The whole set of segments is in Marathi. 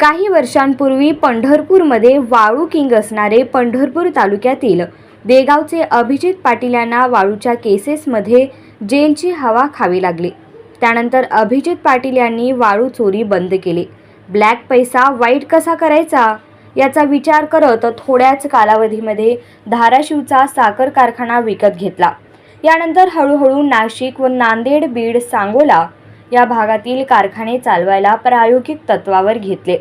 काही वर्षांपूर्वी पंढरपूरमध्ये वाळू किंग असणारे पंढरपूर तालुक्यातील देगावचे अभिजित पाटील यांना वाळूच्या केसेसमध्ये जेलची हवा खावी लागली. त्यानंतर अभिजित पाटील यांनी वाळू चोरी बंद केली. ब्लॅक पैसा वाईट कसा करायचा? याचा विचार करत थोड्याच कालावधीमध्ये धाराशिवचा साखर कारखाना विकत घेतला. यानंतर हळूहळू नाशिक व नांदेड बीड सांगोला या भागातील कारखाने चालवायला प्रायोगिक तत्वावर घेतले.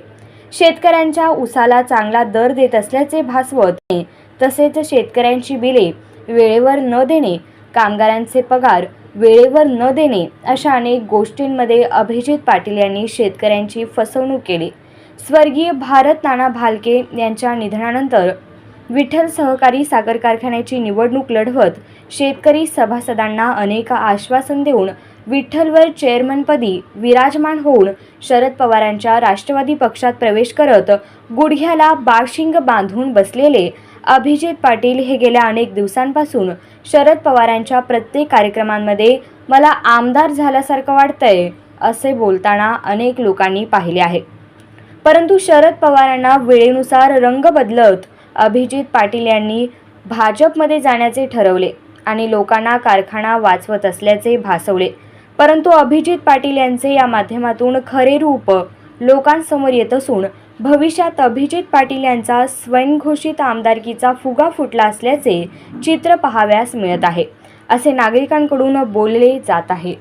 शेतकऱ्यांच्या उसाला चांगला दर देत असल्याचे भासवत तसेच शेतकऱ्यांची बिले वेळेवर न देणे कामगारांचे पगार वेळेवर न देणे अशा अनेक गोष्टींमध्ये अभिजित पाटील यांनी शेतकऱ्यांची फसवणूक केली. स्वर्गीय भारत नाना भालके यांच्या निधनानंतर विठ्ठल सहकारी साखर कारखान्याची निवडणूक लढवत शेतकरी सभासदांना अनेक आश्वासन देऊन विठ्ठलवर चेअरमनपदी विराजमान होऊन शरद पवारांच्या राष्ट्रवादी पक्षात प्रवेश करत गुडघ्याला बाशिंग बांधून बसलेले अभिजित पाटील हे गेल्या अनेक दिवसांपासून शरद पवारांच्या प्रत्येक कार्यक्रमांमध्ये मला आमदार झाल्यासारखं वाटतंय असे बोलताना अनेक लोकांनी पाहिले आहे. परंतु शरद पवारांना वेळेनुसार रंग बदलत अभिजित पाटील यांनी भाजपमध्ये जाण्याचे ठरवले आणि लोकांना कारखाना वाचवत असल्याचे भासवले. परंतु अभिजित पाटील यांचे या माध्यमातून खरे रूप लोकांसमोर येत असून भविष्यात अभिजित पाटील यांचा स्वयंघोषित आमदारकीचा फुगा फुटला असल्याचे चित्र पाहाव्यास मिळत आहे. असे नागरिकांकडून बोलले जात आहे.